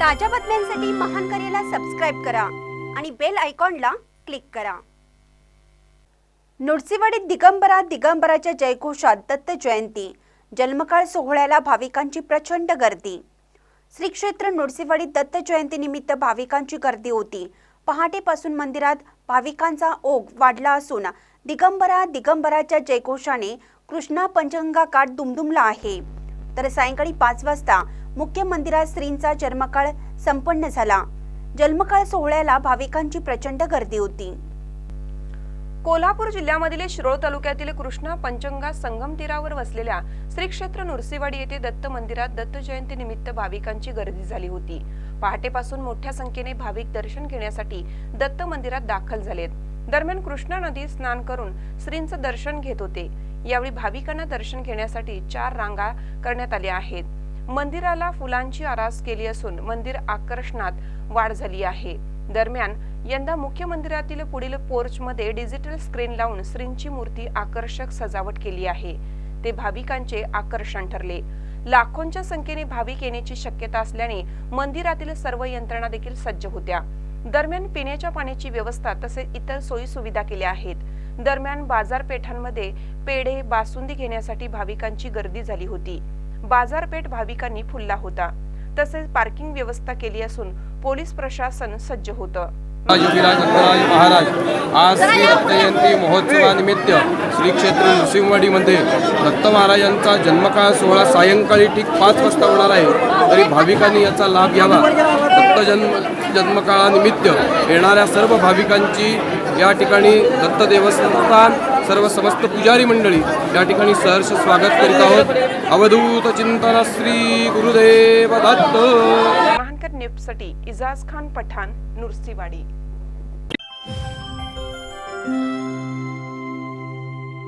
ताज्या बातम्यांसाठी महान करेला सबस्क्राईब करा आणि बेल आयकॉनला क्लिक करा. नृसिंहवाडीत दिगंबरा दिगंबराच्या जयघोषात दत्त जयंती जन्मकाळ सोहळ्याला भाविकांची प्रचंड गर्दी. श्री क्षेत्र नृसिंहवाडीत दत्त जयंतीनिमित्त भाविकांची गर्दी होती. पहाटेपासून मंदिरात भाविकांचा ओघ वाढला असून दिगंबरा दिगंबराच्या जयघोषाने कृष्णा पंचगंगा काठ दुमदुमला आहे. तर सायंकाळी पाच वाजता मुख्य मंदिरात श्रींचा जन्मकाळ संपन्न झाला. जन्मकाळ सोहळ्याला भाविकांची प्रचंड गर्दी होती. कोल्हापूर जिल्ह्यामधील शिरोळ तालुक्यातील कृष्णा पंचंगा संगम तीरावर वसलेल्या श्री क्षेत्र नुरसीवाडी येथे दत्त मंदिरात दत्त जयंती निमित्त भाविकांची गर्दी झाली होती. पहाटेपासून मोठ्या संख्येने भाविक दर्शन घेण्यासाठी दत्त मंदिरात दाखल झालेत. दरम्यान कृष्णा नदीत स्नान करून श्रींचं दर्शन घेत होते. यावेळी भाविकांना दर्शन घेण्यासाठी चार रांगा करण्यात आल्या आहेत. मंदिराला फुलांची आरास केली असून मंदिर आकर्षणात वाढ झाली आहे. दरम्यान यंदा मुख्य मंदिरातील पुढील पोर्चमध्ये डिजिटल स्क्रीन लावून श्रींची मूर्ती आकर्षक सजावट केली आहे. ते भाविकांचे आकर्षण ठरले. लाखोंच्या संख्येने भाविक येण्याची शक्यता असल्याने मंदिरातील सर्व यंत्रणा देखील सज्ज होत्या. दरम्यान पिण्याच्या पाण्याची व्यवस्था तसेच इतर सोयी सुविधा केल्या आहेत. दरम्यान बाजारपेठांमध्ये पेढे बासुंदी घेण्यासाठी भाविकांची गर्दी झाली होती. बाजारपेठ भाविकांनी फुलला होता. तसेच पार्किंग व्यवस्था केली असून पोलीस प्रशासन सज्ज होतं. योगीराज दत्तराज महाराज आज श्री दत्तजयंती महोत्सवानिमित्त श्री क्षेत्र नृसिंहवाडीमध्ये दत्त महाराजांचा जन्मकाळ सोहळा सायंकाळी ठीक पाच वाजता होणार आहे. तरी भाविकांनी याचा लाभ घ्यावा. दत्त जन्म जन्मकाळानिमित्त येणाऱ्या सर्व भाविकांची या ठिकाणी दत्त देवस्थान सर्व समस्त पुजारी मंडळी या ठिकाणी सहर्ष स्वागत करीत आहोत. अवधूत चिंतन श्री गुरुदेव दत्त. महानकर नेपसाठी इजाज खान पठाण नुरसीवाडी.